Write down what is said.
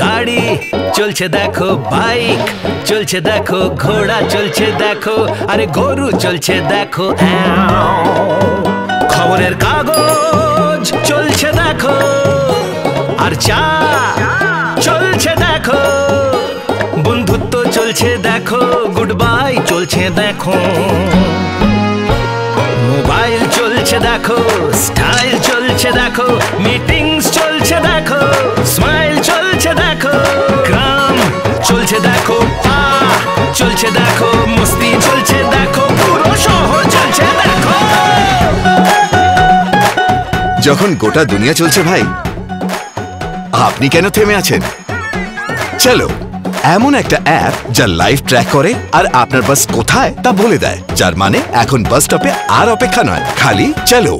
গাড়ি চলছে দেখো, বাইক চলছে দেখো, ঘোড়া চলছে দেখো, আরে গরু চলছে দেখো খবরের কাগজ চলছে দেখো, আর চা চলছে দেখো, বন্ধুত্ব চলছে দেখো গুড বাই চলছে দেখো। চলছে দেখো, স্টাইল চলছে দেখো, মিটিংস চলছে দেখো, স্মাইল চলছে দেখো, গ্রাম চলছে দেখো চলছে দেখো, মস্তি চলছে দেখো, পুরো শহর চলছে দেখো। যখন গোটা দুনিয়া চলছে ভাই, আপনি কেন থেমে আছেন? চলো এমন একটা অ্যাপ যা লাইভ ট্র্যাক করে আর আপনার বাস কোথায় তা বলে দেয় যার মানে এখন বাস স্টপে আর অপেক্ষা নয় খালি চলো